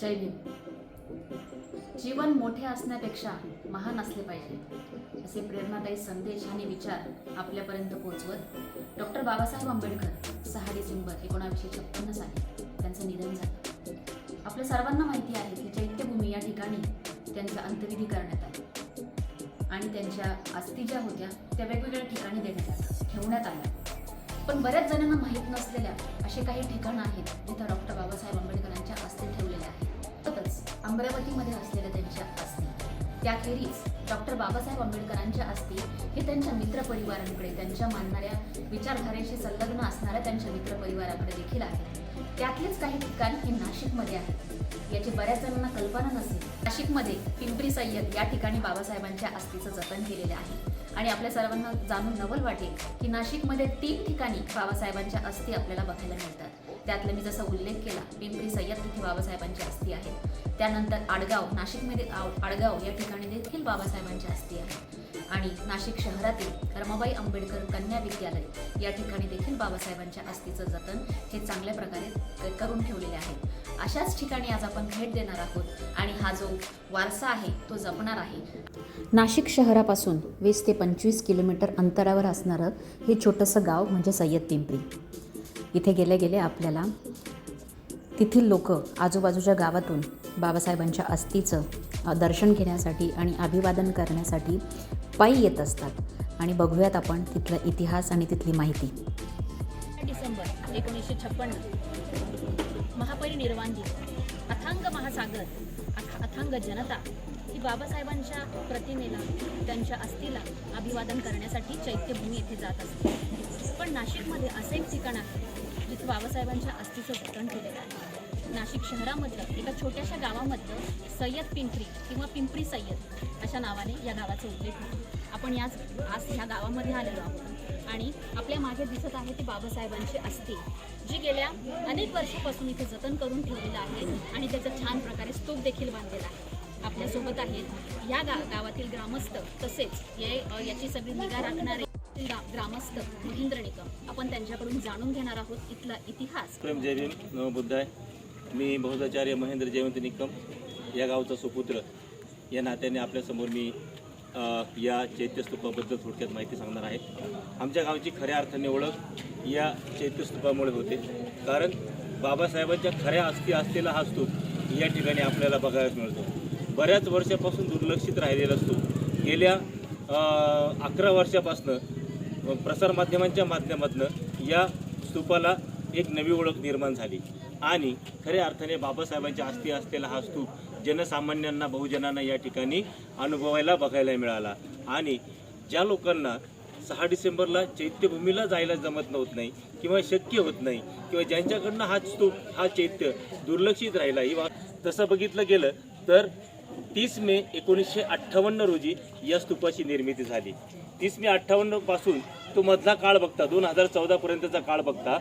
जय भीम. जीवन मोठे असण्यापेक्षा महान असले पाहिजे असे प्रेरणादायी संदेश आणि विचार आपल्यापर्यंत पोहोचवत डॉक्टर बाबासाहेब आंबेडकर सहा डिसेंबर एकोणावीसशे छप्पन्न साली त्यांचं निधन झालं. आपल्या सर्वांना माहिती आहे की चैत्यभूमी या ठिकाणी त्यांचा अंत्यविधी करण्यात आला. आणि त्यांच्या अस्थी ज्या होत्या त्या वेगवेगळ्या ठिकाणी देण्यात आल्या ठेवण्यात आल्या. पण बऱ्याच जणांना माहीत नसलेल्या असे काही ठिकाणं आहेत जिथं डॉक्टर बाबासाहेब आंबेडकरांच्या अस्थी ठेवलेल्या आहेत. तसंच अमरावतीमध्ये असलेल्या त्यांच्या अस्थी. त्याखेरीज डॉक्टर बाबासाहेब आंबेडकरांच्या अस्थी हे त्यांच्या मित्रपरिवारांकडे त्यांच्या मानणाऱ्या विचारधारेशी संलग्न असणाऱ्या त्यांच्या मित्रपरिवाराकडे देखील आहेत त्यातलेच काही ठिकाण हे नाशिकमध्ये आहेत. याची बऱ्याच जणांना कल्पना नसेल. नाशिकमध्ये पिंपरी सय्यद या ठिकाणी बाबासाहेबांच्या अस्थीचं जतन केलेलं आहे. आणि आपल्या सर्वांना जाणून नवल वाटेल की नाशिकमध्ये तीन ठिकाणी बाबासाहेबांच्या अस्थी आपल्याला बघायला मिळतात. त्यातलं मी जसा उल्लेख केला पिंपरी सय्यद तिथे बाबासाहेबांची अस्थी आहे त्यानंतर आडगाव नाशिकमध्ये आव- आडगाव या ठिकाणी देखील बाबासाहेबांची अस्थी आहे आणि नाशिक शहरातील रमाबाई आंबेडकर कन्या विद्यालय या ठिकाणी देखील बाबासाहेबांच्या अस्थीचं जतन हे चांगल्या प्रकारे करून ठेवलेले आहे. अशाच ठिकाणी आज आपण भेट देणार आहोत आणि हा जो वारसा आहे तो जपणार आहे. नाशिक शहरापासून वीस ते पंचवीस किलोमीटर अंतरावर असणारं हे छोटंसं गाव म्हणजे सय्यद पिंपरी. इथे गेले गेले आपल्याला तेथील लोक आजूबाजूच्या गावातून बाबासाहेबांच्या अस्थीचं दर्शन घेण्यासाठी आणि अभिवादन करण्यासाठी पायी येत असतात. आणि बघूयात आपण तिथला इतिहास आणि तिथली माहिती. डिसेंबर एकोणीसशे छप्पन्न महापरिनिर्वाण दिन. अथांग महासागर अथ- अथांग जनता ही बाबासाहेबांच्या प्रतिमेला त्यांच्या अस्थीला अभिवादन करण्यासाठी चैत्यभूमी येथे जात असते. पण नाशिकमध्ये असे एक ठिकाण आहे जिथे बाबासाहेबांच्या अस्थीचं जतन केलेलं आहे. नाशिक शहरामधलं एका छोट्याशा गावामधलं सय्यद पिंपरी किंवा पिंपरी सय्यद अशा नावाने या गावाचा उल्लेख होतो. आपण याच आज ह्या गावामध्ये आलेलो आहोत. आणि आपल्या मागे दिसत आहे ते बाबासाहेबांची अस्थी जी गेल्या अनेक वर्षापासून इथे जतन करून ठेवलेलं आहे आणि त्याचं छान प्रकारे स्तूप देखील बांधलेला आहे. आपल्यासोबत आहेत या गा गावातील ग्रामस्थ तसेच ये याची सगळी निगा राखणारे ग्रामस्थ महेंद्र निकम. आपण त्यांच्याकडून जाणून घेणार आहोत इथला इतिहास. प्रेम जय भीम. नवबुद्ध मी बहुधाचार्य महेंद्र जयवंत निकम या गावचा सुपुत्र. या नात्याने आपल्यासमोर मी या चैत्यस्तूपाबद्दल थोडक्यात माहिती सांगणार आहे. आमच्या गावची खऱ्या अर्थाने ओळख या चैत्यस्तूपामुळे होते. कारण बाबासाहेबांच्या खऱ्या अस्थी असलेला हा स्तूप या ठिकाणी आपल्याला बघायला मिळतो. बऱ्याच वर्षापासून दुर्लक्षित राहिलेला स्तूप गेल्या अकरा वर्षापासनं प्रसारमाध्यमांच्या माध्यमातून या स्तूपाला एक नवी ओळख निर्माण झाली. आणि खऱ्या अर्थाने बाबासाहेबांच्या अस्थी असलेला हा स्तूप जनसामान्यांना बहुजनांना या ठिकाणी अनुभवायला बघायला मिळाला. आणि ज्या लोकांना सहा डिसेंबरला चैत्यभूमीला जायला जमत नव्हत नाही किंवा शक्य होत नाही किंवा ज्यांच्याकडनं हा स्तूप हा चैत्य दुर्लक्षित राहिला ही तसं बघितलं गेलं तर तीस मे एकोणीसशे अठ्ठावन्न रोजी या स्तूपाची निर्मिती झाली. तीस मे अठ्ठावन्नपासून तो मधला काळ बघता दोन हजार चौदा पर्यंतचा काळ बघता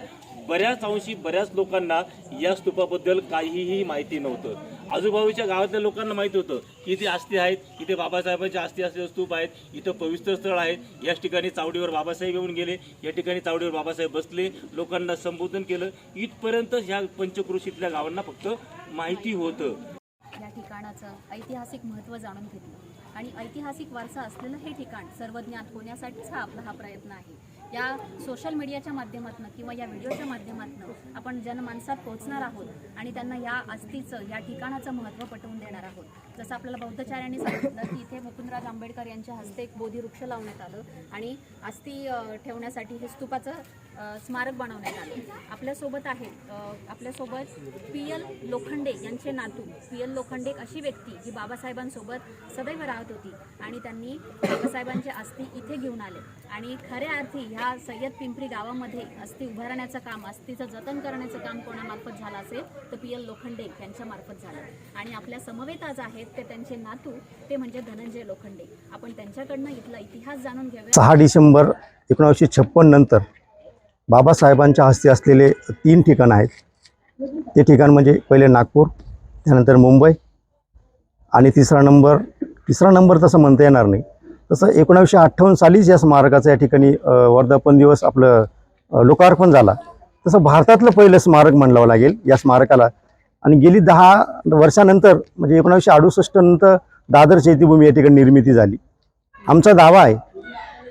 बऱ्याच अंशी बऱ्याच लोकांना या स्तूपाबद्दल काहीही माहिती नव्हतं. आजूबाजूच्या गावातल्या लोकांना माहिती होतं की इथे आस्ती आहेत इथे बाबासाहेबांच्या आस्ती असलेले स्तूप आहेत इथं पवित्र स्थळ आहेत याच ठिकाणी चावडीवर बाबासाहेब येऊन गेले या ठिकाणी चावडीवर बाबासाहेब बसले लोकांना संबोधन केलं. इथपर्यंत ह्या पंचक्रोशीतल्या गावांना फक्त माहिती होतं. या ठिकाणाचं ऐतिहासिक महत्त्व जाणून घेतलं. आणि ऐतिहासिक वारसा असलेलं हे ठिकाण सर्वज्ञात होण्यासाठीच हा आपला हा प्रयत्न आहे. या सोशल मीडियाच्या माध्यमातून किंवा या व्हिडिओच्या माध्यमातून आपण जनमानसात पोहोचणार आहोत आणि त्यांना या अस्थीचं या ठिकाणाचं महत्त्व पटवून देणार आहोत. जसं आपल्याला बौद्धचार्यांनी सांगितलं की इथे मुकुंदराज आंबेडकर यांच्या हस्ते एक बोधी वृक्ष लावण्यात आलं आणि अस्थी ठेवण्यासाठी हे स्तूपाचं स्मारक बनवण्यात आलं. आपल्यासोबत आहेत आपल्यासोबत पी एल लोखंडे यांचे नातू. पी एल लोखंडे एक अशी व्यक्ती जी बाबासाहेबांसोबत सदैव राहत होती आणि त्यांनी बाबासाहेबांचे अस्थी इथे घेऊन आले. आणि खऱ्या अर्थी ह्या सय्यद पिंपरी गावामध्ये अस्थी उभारण्याचं काम अस्थीचं जतन करण्याचं काम कोणामार्फत झालं असेल तर पी एल लोखंडे यांच्या मार्फत झालं. आणि आपल्या समवेत आज आहेत ते त्यांचे नातू ते म्हणजे धनंजय लोखंडे. आपण त्यांच्याकडनं इथला इतिहास जाणून घेऊया. सहा डिसेंबर एकोणीसशे छप्पन नंतर बाबासाहेबांच्या हस्ते असलेले तीन ठिकाण आहेत. ते ठिकाण म्हणजे पहिले नागपूर त्यानंतर मुंबई आणि तिसरा नंबर तिसरा नंबर तसं म्हणता येणार नाही. तसं एकोणावीसशे अठ्ठावन्न सालीच या स्मारकाचं या ठिकाणी वर्धापन दिवस आपलं लोकार्पण झाला. तसं भारतातलं पहिलं स्मारक म्हणलावं लागेल या स्मारकाला. आणि गेली दहा वर्षानंतर म्हणजे एकोणावीसशे अडुसष्ट नंतर दादर चैतीभूमी या ठिकाणी निर्मिती झाली. आमचा दावा आहे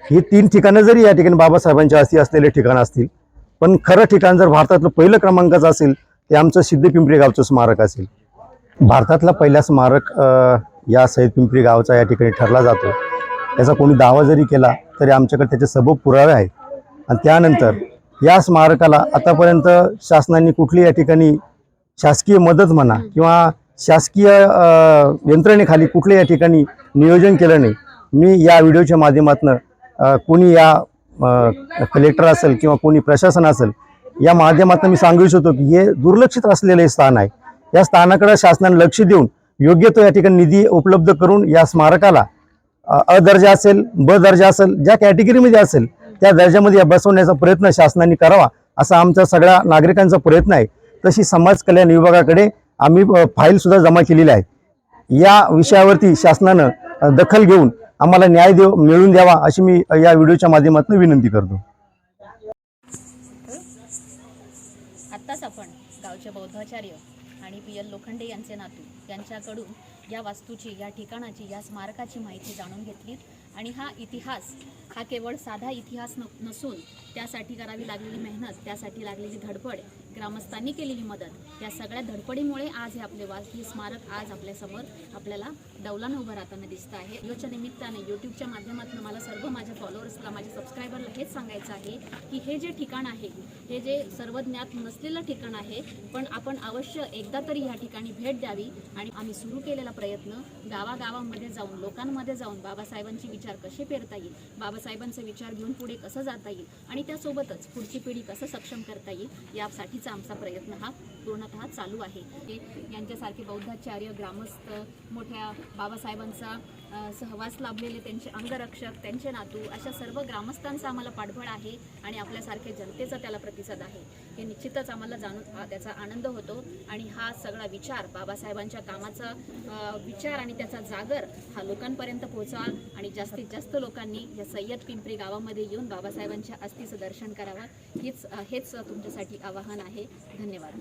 ही तीन ठिकाणं जरी या ठिकाणी बाबासाहेबांच्या हस्ती असलेले ठिकाण असतील पण खरं ठिकाण जर भारतातलं पहिलं क्रमांकाचं असेल ते आमचं सिद्धपिंपरी गावचं स्मारक असेल. भारतातला पहिला स्मारक या सैद पिंपरी गावचा या ठिकाणी ठरला जातो. त्याचा कोणी दावा जरी केला तरी आमच्याकडे त्याचे सबब पुरावे आहेत. आणि त्यानंतर या स्मारकाला आतापर्यंत शासनाने कुठली या ठिकाणी शासकीय मदत म्हणा किंवा शासकीय यंत्रणेखाली कुठल्या या ठिकाणी नियोजन केलं नाही मी या व्हिडिओच्या माध्यमातून कोणी या कलेक्टर असेल किंवा कोणी प्रशासन असेल या माध्यमातून मी सांगू इच्छितो की हे दुर्लक्षित असलेलं हे स्थान आहे. या स्थानाकडे शासनाने लक्ष देऊन योग्य तो या ठिकाणी निधी उपलब्ध करून या स्मारकाला अ दर्जा असेल ब दर्जा असेल ज्या कॅटेगरीमध्ये असेल त्या दर्जामध्ये बसवण्याचा प्रयत्न शासनाने करावा असा आमचा सगळ्या नागरिकांचा प्रयत्न आहे. तशी समाज कल्याण विभागाकडे आम्ही फाईलसुद्धा जमा केलेली आहे. या विषयावरती शासनानं दखल घेऊन आम्हाला न्याय देव मिळून द्यावा अशी मी या व्हिडिओच्या माध्यमातून विनंती करतो. आत्ताच आपण गावचे बौद्धाचार्य आणि पी एल लोखंडे यांचे नातू यांच्याकडून या वास्तूची या ठिकाणाची या स्मारकाची माहिती जाणून घेतली आणि हा इतिहास हा केवळ साधा इतिहास न नसून त्यासाठी करावी लागलेली मेहनत त्यासाठी लागलेली धडपड ग्रामस्थांनी केलेली मदत. या सगळ्या धडपडीमुळे आज हे आपले वास हे स्मारक आज आपल्यासमोर आपल्याला डौलानं उभं राहताना दिसतं आहे. व्हिडिओच्या निमित्ताने यूट्यूबच्या माध्यमातून मला सर्व माझ्या फॉलोअर्सला माझ्या सबस्क्रायबरला हेच सांगायचं आहे की हे जे ठिकाण आहे हे जे सर्वज्ञात नसलेलं ठिकाण आहे पण आपण अवश्य एकदा तरी ह्या ठिकाणी भेट द्यावी आणि आम्ही सुरू केलेला प्रयत्न गावागावामध्ये जाऊन लोकांमध्ये जाऊन बाबासाहेबांचे विचार कसे पेरता येईल बाबासाहेबांचे विचार घेऊन पुढे कसं जाता येईल आणि त्यासोबतच पुढची पिढी कसं सक्षम करता येईल यासाठी करण्याचा आमचा प्रयत्न हा पूर्णतः चालू आहे. यांच्यासारखे बौद्धाचार्य ग्रामस्थ मोठ्या बाबासाहेबांचा सहवास लाभलेले त्यांचे अंगरक्षक त्यांचे नातू अशा सर्व ग्रामस्थांचा आम्हाला पाठबळ आहे आणि आपल्यासारख्या जनतेचा त्याला प्रतिसाद आहे. हे निश्चितच आम्हाला जाणून त्याचा आनंद होतो. आणि हा सगळा विचार बाबासाहेबांच्या कामाचा विचार आणि त्याचा जागर हा लोकांपर्यंत पोहोचवा. आणि जास्तीत जास्त लोकांनी या सय्यद पिंपरी गावामध्ये येऊन बाबासाहेबांच्या अस्थीचं दर्शन करावं. हीच हेच तुमच्यासाठी आवाहन आहे. धन्यवाद.